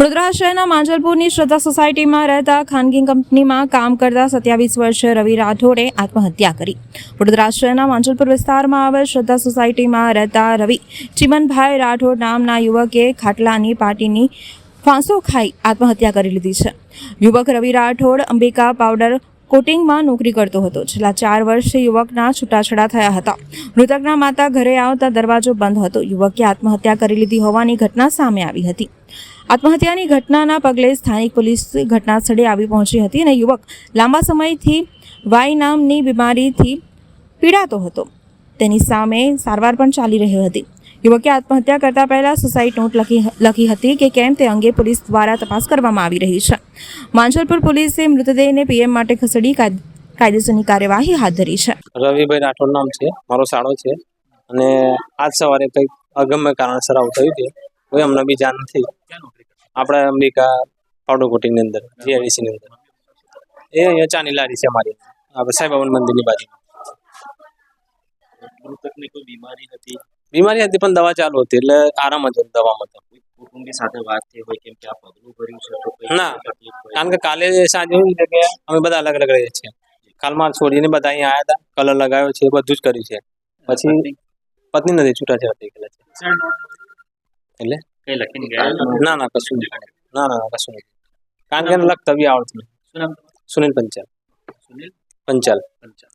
વડોદરા શહેરના માંજલપુરની શ્રદ્ધા સોસાયટીમાં રહેતા ખાનગી કંપનીમાં કામ કરતા સત્યાવીસ વર્ષીય રવિ રાઠોડે આત્મહત્યા કરી. વડોદરા શહેરના માંજલપુર વિસ્તારમાં આવેલ શ્રદ્ધા સોસાયટીમાં રહેતા રવિ ચિમનભાઈ રાઠોડ નામના યુવકે ખાટલાની પાટીની ફાંસો ખાઈ આત્મહત્યા કરી લીધી છે. યુવક રવિ રાઠોડ અંબિકા પાવડર કોટિંગમાં નોકરી કરતો હતો. છેલ્લા ચાર વર્ષથી યુવકના છૂટાછેડા થયા હતા. મૃતકના માતા ઘરે આવતા દરવાજો બંધ હતો. યુવકે આત્મહત્યા કરી લીધી હોવાની ઘટના સામે આવી હતી. આત્મહત્યાની ઘટનાના પગલે સ્થાનિક પોલીસ ઘટના સ્થળે આવી પહોંચી હતી અને યુવક લાંબા સમયથી વાય નામની બીમારીથી પીડાતો હતો. તેની સામે સારવાર પણ ચાલી રહી હતી. યુવકે આત્મહત્યા કરતા પહેલા સુસાઇડ નોટ લખી લખી હતી કે કેમ તે અંગે પોલીસ દ્વારા તપાસ કરવામાં આવી રહી છે. માંજલપુર પોલીસે મૃતદેહને પીએમ માટે ખસેડી કાયદ- કાયદેસરની કાર્યવાહી હાથ ધરી છે. રવિભાઈ રાઠોડ નામ છે મારો સાળો છે અને આજ સવારે કંઈક અગમ્ય કારણસર આવું થયું છે કોઈ અમને બી જાણ નથી. આપણે અંબિકા પાડુકોટી ની અંદર જીઆઈડીસીની અંદર. એ અહીંયા ચાની લારી છે અમારી આપણે સાંઈબાબા મંદિરની બાજુ. મૃતકને કોઈ બીમારી હતી બીમારી હતી પણ દવા ચાલુ હતી એટલે આરામ જ હતો દવામાં તો. કુટુંબી સાથે વાત થઈ હોય કેમ કે આ પગલું ભર્યું છે તો ના. કારણ કે કાલે સાંજે એવું છે કે અમે બધા અલગ અલગ રહીએ છીએ. કાલમાં છોડીને બધા અહીંયા આવ્યા હતા કલર લગાવ્યો છે બધું જ કર્યું છે. પછી પત્ની? નથી છૂટા છે. એટલે? કઈ લખીને ના ના કશું નહીં. ના ના કશું નહીં. કારણ કે એને લખતા આવડતું સુનિલ પંચાલ. સુનિલ? પંચાલ. પંચાલ.